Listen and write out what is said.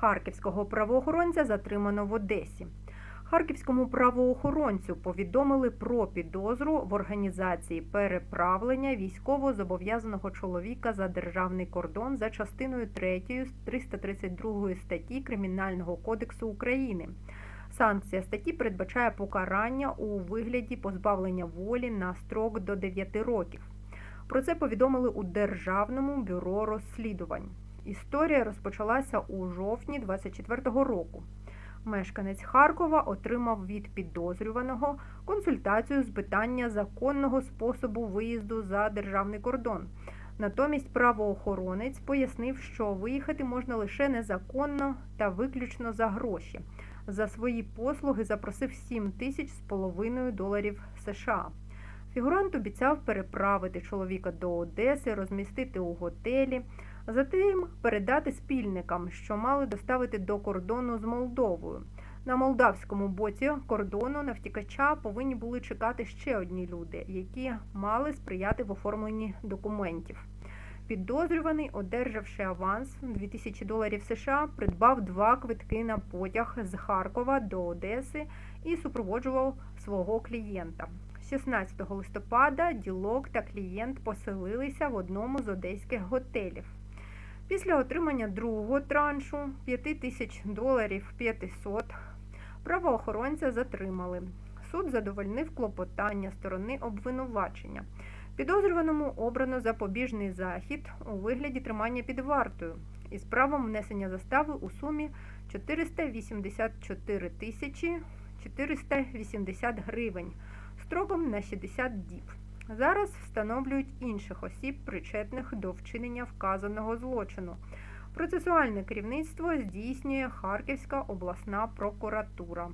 Харківського правоохоронця затримано в Одесі. Харківському правоохоронцю повідомили про підозру в організації переправлення військово-зобов'язаного чоловіка за державний кордон за частиною 3 332 статті Кримінального кодексу України. Санкція статті передбачає покарання у вигляді позбавлення волі на строк до 9 років. Про це повідомили у Державному бюро розслідувань. Історія розпочалася у жовтні 24-го року. Мешканець Харкова отримав від підозрюваного консультацію з питання законного способу виїзду за державний кордон. Натомість правоохоронець пояснив, що виїхати можна лише незаконно та виключно за гроші. За свої послуги запросив 7 тисяч з половиною доларів США. Фігурант обіцяв переправити чоловіка до Одеси, розмістити у готелі, затим передати спільникам, що мали доставити до кордону з Молдовою. На молдавському боці кордону на втікача повинні були чекати ще одні люди, які мали сприяти в оформленні документів. Підозрюваний, одержавши аванс 2000 доларів США, придбав два квитки на потяг з Харкова до Одеси і супроводжував свого клієнта. 16 листопада ділок та клієнт поселилися в одному з одеських готелів. Після отримання другого траншу 5 тисяч доларів 500 правоохоронця затримали. Суд задовольнив клопотання сторони обвинувачення. Підозрюваному обрано запобіжний захід у вигляді тримання під вартою із правом внесення застави у сумі 484 тисячі 480 гривень строком на 60 діб. Зараз встановлюють інших осіб, причетних до вчинення вказаного злочину. Процесуальне керівництво здійснює Харківська обласна прокуратура.